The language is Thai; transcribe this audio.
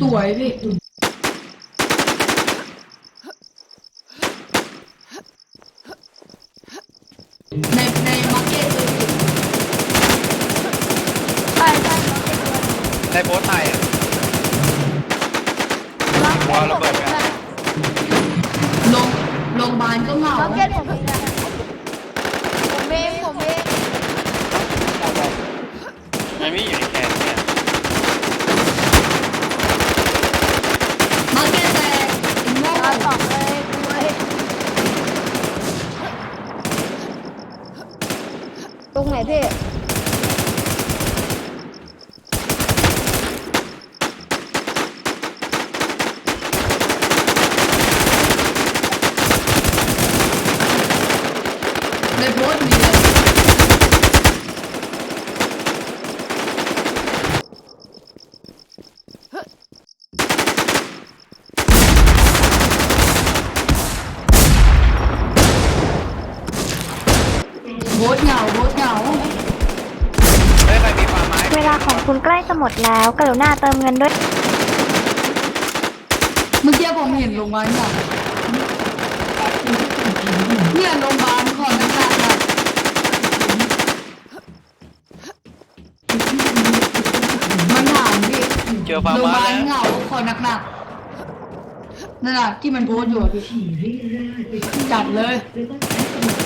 สวยพี่ในในมาร์เก็ตเลยพี่ใช่ใช่ในโพสต์ไทยอะมาร์วางระเบิดไหม โรงโรงพยาบาลก็เหงาเก็ตผมเองนะผมเองผมเองมันไม่อยู่ในแขนเนี่ย มาร์เก็ตแตกโง่ ตาสองเลยด้วย ตรงไหนพี่ในโพสต์มี โบสเหงาโบสเหงาเฮ้ยใครมีปลาไม้เวลาของคุณใกล้จะหมดแล้ว กรุณาเติมเงินด้วย เมื่อกี้ผมเห็นโรงพยาบาลเหงาเนี่ยโรงพยาบาลก่อนนะคะมันถามพี่เจอปลาโรงพยาไม้บาลแล้วเหงาขอหนักๆนั่นน่ะที่มันโพสต์อยู่อะพี่จัดเลยหรือว่าใช้สมุด